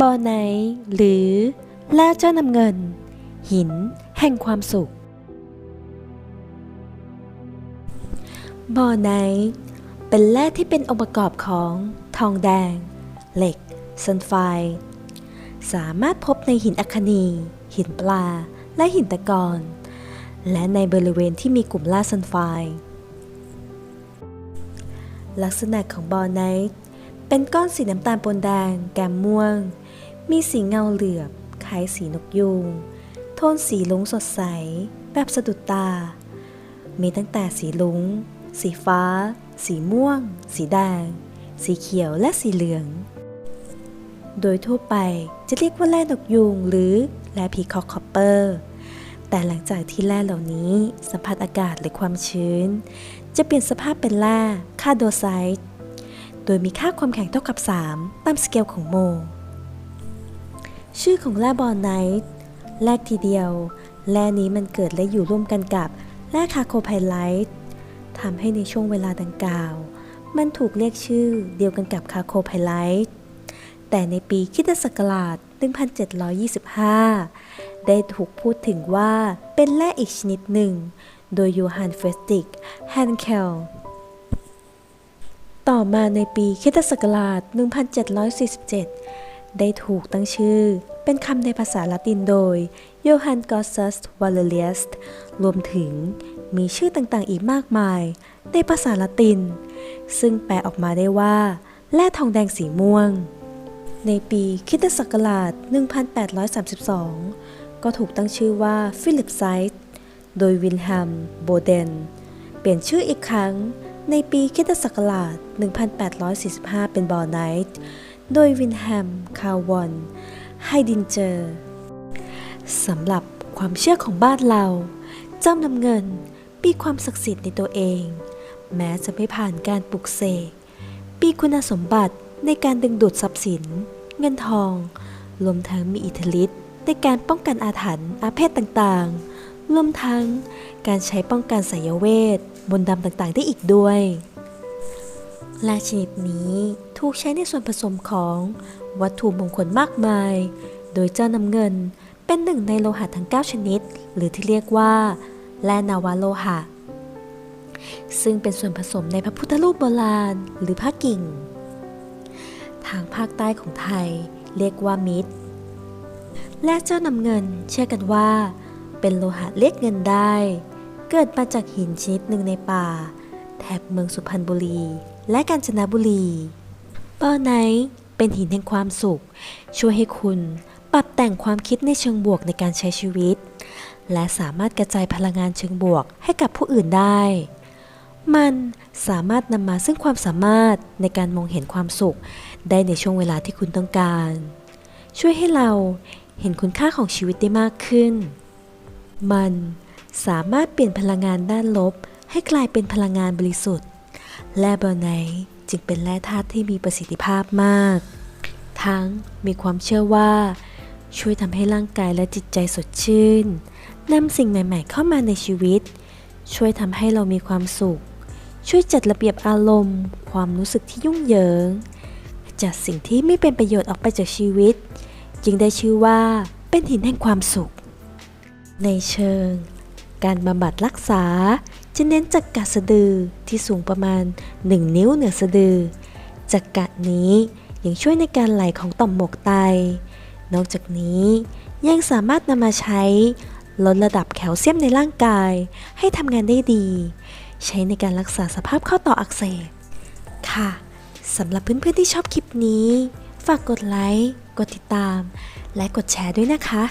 บอไนหรือแร่เจ้านำเงิน หินแห่งความสุขบอไนเป็นแร่ที่เป็นองค์ประกอบของทองแดง เหล็กซัลไฟ สามารถพบในหินอัคนี หินปลา และหินตะกอนและในบริเวณที่มีกลุ่มล่าซัลไฟ ลักษณะของบอไนท์ เป็นก้อนสีน้ำตาลปนแดง แกมม่วง มีสีเงาเหลือบ คล้ายสีนกยูง โทนสีลุงสดใส แบบสะดุดตา มีตั้งแต่สีลุง สีฟ้า สีม่วง สีแดง สีเขียวและสีเหลือง โดยทั่วไปจะเรียกว่าแร่นกยูงหรือแร่พีคอกคอปเปอร์ แต่หลังจากที่แร่เหล่านี้สัมผัสอากาศหรือความชื้น จะเปลี่ยนสภาพเป็นแร่คาโดไซต์ โดยมีค่าความแข็งเท่ากับ 3 ตามสเกลของโม ชื่อของแร่บอลไนท์แรกทีเดียว แร่นี้มันเกิดและอยู่ร่วมกันกับแร่คาโคไพไลท์ทำให้ในช่วงเวลาดังกล่าว มันถูกเรียกชื่อเดียวกันกับคาโคไพไลท์แต่ในปีคริสตศักราช 1725 ได้ถูกพูดถึงว่าเป็นแร่อีกชนิดหนึ่ง โดยยูฮันเฟสติกแฮนเคล ต่อมาในปีคิตศักราช 1747 ได้ถูกตั้งชื่อ เป็นคำในภาษาละตินโดยโยฮันกอสซัสวาเลเลียสรวมถึงมีชื่อต่างๆอีกมากมาย ในภาษาละติน ซึ่งแปลออกมาได้ว่าแร่ทองแดงสีม่วง ในปีคิตศักราช 1832 ก็ถูกตั้งชื่อว่าฟิลิปไซต์โดยวินแฮมโบเดน เปลี่ยนชื่ออีกครั้ง ในปีคิตศักราช 1845 เป็นบอร์ไนท์โดยวินแฮม คาววอน ไฮดินเจอร์สำหรับความเชื่อของบ้านเรา เจ้านำเงินมีความศักดิ์สิทธิ์ในตัวเอง แม้จะไม่ผ่านการปลุกเสกมีคุณสมบัติในการดึงดูดทรัพย์สิน เงินทอง รวมทั้งมีอิทธิฤทธิ์ในการป้องกันอาถรรพ์อาเพศต่างๆ รวมทั้งการใช้ป้องกันไสยเวทมนดำต่างๆ ได้อีกด้วยและชนิดนี้ถูกใช้ในส่วนผสมของวัตถุมงคลมากมาย โดยเจ้านำเงินเป็นหนึ่งในโลหะทั้ง 9 ชนิด หรือที่เรียกว่าแร่นาวาโลหะ ซึ่งเป็นส่วนผสมในพระพุทธรูปโบราณหรือผ้ากิ่ง ทางภาคใต้ของไทยเรียกว่ามิตรและเจ้านำเงินเชื่อกันว่า เป็นโลหะเรียกเงินได้ เกิดมาจากหินชนิดหนึ่งในป่า แถบเมืองสุพรรณบุรี และกาญจนบุรีปอไนท์เป็นหินแห่งความสุข ช่วยให้คุณปรับแต่งความคิดในเชิงบวกในการใช้ชีวิต และสามารถกระจายพลังงานเชิงบวกให้กับผู้อื่นได้ มันสามารถนำมาซึ่งความสามารถในการมองเห็นความสุข ได้ในช่วงเวลาที่คุณต้องการ ช่วยให้เราเห็นคุณค่าของชีวิตได้มากขึ้น มันสามารถเปลี่ยนพลังงานด้านลบ ให้กลายเป็นพลังงานบริสุทธิ์ และเบอร์ไนจึงเป็นแร่ธาตุที่มีประสิทธิภาพมาก ทั้งมีความเชื่อว่า ช่วยทำให้ร่างกายและจิตใจสดชื่นนำสิ่งใหม่ ๆ เข้ามาในชีวิต ช่วยทำให้เรามีความสุข ช่วยจัดระเบียบอารมณ์ ความรู้สึกที่ยุ่งเหยิง จัดสิ่งที่ไม่เป็นประโยชน์ออกไปจากชีวิต จึงได้ชื่อว่าเป็นหินแห่งความสุข ในเชิง การบำบัดรักษาจะเน้นจักกะสะดือที่สูงประมาณ 1 นิ้วเหนือสะดือจักกะนี้ยังช่วยในการไหลของต่อมหมวกไต นอกจากนี้ยังสามารถนำมาใช้ลดระดับแคลเซียมในร่างกาย ให้ทำงานได้ดี ใช้ในการรักษาสภาพข้อต่ออักเสบค่ะสำหรับเพื่อนๆที่ชอบคลิปนี้ ฝากกดไลค์ กดติดตาม และกดแชร์ด้วยนะคะ